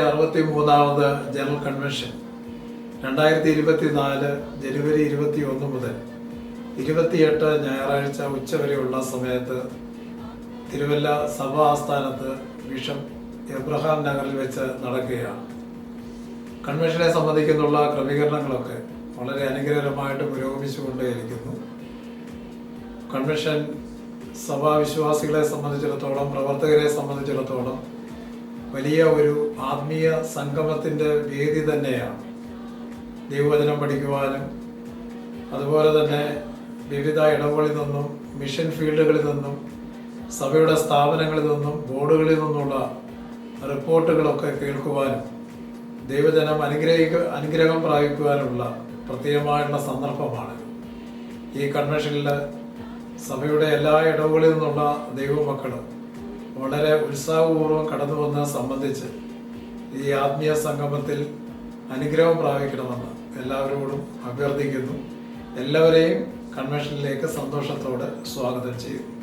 ഇരുപത്തിയൊമ്പത് general convention. രണ്ടായിരത്തി ഇരുപത്തി നാല് ജനുവരി ഇരുപത്തി ഒന്ന് മുതൽ ഇരുപത്തിയെട്ട് ഞായറാഴ്ച ഉച്ചവരെയുള്ള സമയത്ത് തിരുവല്ല സഭാ ആസ്ഥാനത്ത് ബിഷപ്പ് എബ്രഹാം നഗറിൽ വെച്ച് നടക്കുകയാണ്. കൺവെൻഷനെ സംബന്ധിക്കുന്നുള്ള ക്രമീകരണങ്ങളൊക്കെ വളരെ അനുഗ്രഹമായിട്ട് പുരോഗമിച്ചുകൊണ്ടേയിരിക്കുന്നു. കൺവെൻഷൻ സഭാവിശ്വാസികളെ സംബന്ധിച്ചിടത്തോളം പ്രവർത്തകരെ സംബന്ധിച്ചിടത്തോളം വലിയ ഒരു ആത്മീയ സംഗമത്തിന്റെ വേദി തന്നെയാണ്. ദൈവവചനം പഠിക്കുവാനും അതുപോലെ തന്നെ വിവിധ ഇടവുകളിൽ നിന്നും മിഷൻ ഫീൽഡുകളിൽ നിന്നും സഭയുടെ സ്ഥാപനങ്ങളിൽ നിന്നും ബോർഡുകളിൽ നിന്നുള്ള റിപ്പോർട്ടുകളൊക്കെ കേൾക്കുവാനും ദൈവജനം അനുഗ്രഹിക്ക അനുഗ്രഹം പ്രാപിക്കുവാനുള്ള പ്രത്യേകമായിട്ടുള്ള സന്ദർഭമാണ്. ഈ കൺവെൻഷനിൽ സഭയുടെ എല്ലാ ഇടവുകളിൽ നിന്നുള്ള ദൈവമക്കൾ വളരെ ഉത്സാഹപൂർവം കടന്നു വന്ന സംബന്ധിച്ച് ഈ ആത്മീയ സംഗമത്തിൽ അനുഗ്രഹം പ്രാപിക്കണമെന്ന് എല്ലാവരോടും അഭ്യർത്ഥിക്കുന്നു. എല്ലാവരെയും കൺവെൻഷനിലേക്ക് സന്തോഷത്തോടെ സ്വാഗതം ചെയ്യുന്നു.